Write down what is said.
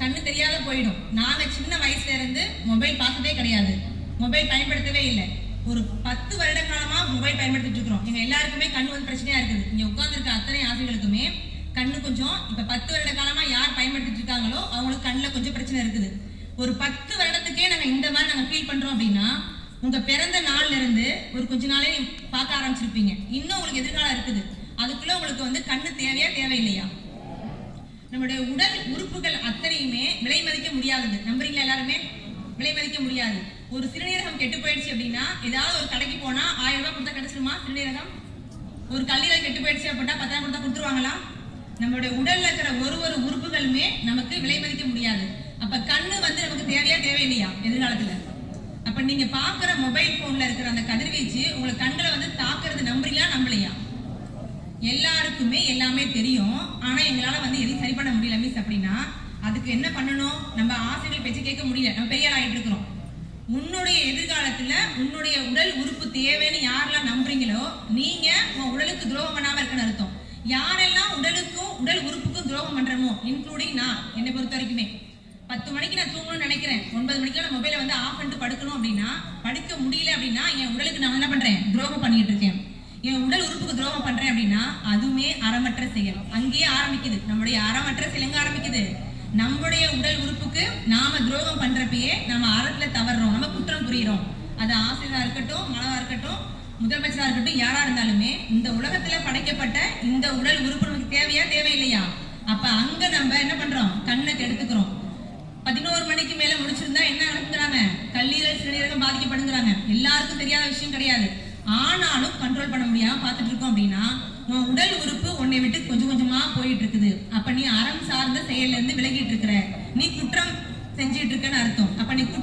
கண்ணு தெரியாத போயிடும். நாங்க சின்ன வயசுல இருந்து மொபைல் பார்த்ததே கிடையாது. மொபைல் பயன்படுத்தவே இல்லை. ஒரு பத்து வருட காலமா மொபைல் பயன்படுத்திட்டு இருக்கிறோம். எங்க எல்லாருக்குமே கண்ணு வந்து பிரச்சனையா இருக்குது. இங்க உட்கார்ந்துருக்க அத்தனை ஆசிரியர்களுக்குமே கண்ணு கொஞ்சம் இப்ப பத்து வருட காலமா யார் பயன்படுத்திட்டு இருக்காங்களோ அவங்களுக்கு கண்ணுல கொஞ்சம் பிரச்சனை இருக்குது. ஒரு பத்து வருடத்துக்கே நாங்க இந்த மாதிரி நாங்க ஃபீல் பண்றோம் அப்படின்னா உங்க பிறந்த நாள்ல இருந்து ஒரு கொஞ்ச நாளே பார்க்க ஆரம்பிச்சிருப்பீங்க. இன்னும் உங்களுக்கு எதிர்காலம் இருக்குது. அதுக்குள்ள உங்களுக்கு வந்து கண்ணு தேவையா தேவையில்லையா? நம்முடைய உடல் உறுப்புகள் அத்தனையுமே விலை மதிக்க முடியாதது நம்புறீங்களா எல்லாருமே? விலை மதிக்க முடியாது. ஒரு சிறுநீரகம் கெட்டு போயிடுச்சு அப்படின்னா ஏதாவது ஒரு கடைக்கு போனா ஆயிரம் ரூபாய் கொடுத்தா கிடைச்சிருமா சிறுநீரகம்? ஒரு கல்லீரல் கெட்டு போயிடுச்சு அப்படின்னா பத்தாயிரம் கொடுத்தா கொடுத்துருவாங்களா? நம்மளுடைய உடல்ல இருக்கிற ஒரு ஒரு உறுப்புகளுமே நமக்கு விலை மதிக்க முடியாது. அப்ப கண்ணு வந்து நமக்கு தேவையா தேவையில்லையா எதிர்காலத்துல? அப்ப நீங்க பாக்குற மொபைல் போன்ல இருக்கிற அந்த கதிர்வீச்சு உங்களை கண்களை வந்து தாக்குறது நம்புறீங்களா நம்பலையா? எல்லாருக்குமே எல்லாமே தெரியும். ஆனா எங்களால வந்து பண்ண முடியல மிஸ் அப்படின்னா அதுக்கு என்ன பண்ணணும்? நம்ம ஆசைகள் பேச்சு கேட்க முடியல. நம்ம பெரிய ஆகிட்டு இருக்கிறோம். உன்னுடைய எதிர்காலத்துல உன்னுடைய உடல் உறுப்பு தேவைன்னு யாரெல்லாம் நம்புறீங்களோ நீங்க உன் உடலுக்கு துரோகம் பண்ணாம இருக்குன்னு அர்த்தம். யாரெல்லாம் உடலுக்கும் உடல் உறுப்புக்கும் துரோகம் பண்றோமோ இன்க்ளூடிங் நான் என்னை பொறுத்த வரைக்குமே. பத்து மணிக்கு நான் தூங்கணும்னு நினைக்கிறேன். ஒன்பது மணிக்கு நான் மொபைலை வந்து ஆஃப் பண்ணிட்டு படுக்கணும் அப்படின்னா படுக்க முடியல அப்படின்னா என் உடலுக்கு நான் என்ன பண்றேன்? துரோகம் பண்ணிட்டு இருக்கேன். என் உடல் உறுப்புக்கு துரோகம் பண்றேன் அப்படின்னா அதுவுமே அறமற்ற செயல். அங்கேயே ஆரம்பிக்குது. நம்முடைய அறமற்ற செயலுங்க ஆரம்பிக்குது. நம்முடைய உடல் உறுப்புக்கு நாம துரோகம் பண்றப்பயே நம்ம அறத்துல தவறுறோம். நம்ம குற்றம் புரியுறோம். அது ஆசிரியரா இருக்கட்டும் மனவா இருக்கட்டும் முதலமைச்சரா இருக்கட்டும் யாரா இருந்தாலுமே இந்த உலகத்துல படைக்கப்பட்ட இந்த உடல் உறுப்பு நமக்கு தேவையா தேவையில்லையா? அப்ப அங்க நம்ம என்ன பண்றோம்? கண்ணை கெடுத்துக்கிறோம். பதினோரு மணிக்கு மேல முடிச்சிருந்தா என்ன நடக்குறாங்க கல்லீரல் சிறுநீரகம் பாதிக்கப்படுங்கிறாங்க. எல்லாருக்கும் தெரியாத விஷயம் கிடையாது. ஆனாலும் கண்ட்ரோல் பண்ண முடியாம பார்த்துட்டு இருக்கோம் அப்படின்னா உன் உடல் உறுப்பு உன்னை விட்டு கொஞ்சம் கொஞ்சமா போயிட்டு இருக்குது. அப்ப நீ அறம் சார்ந்த செயல்ல இருந்து விலகிட்டு இருக்கிற. நீ குற்றம் செஞ்சிட்டு இருக்கன்னு அர்த்தம். அப்ப நீ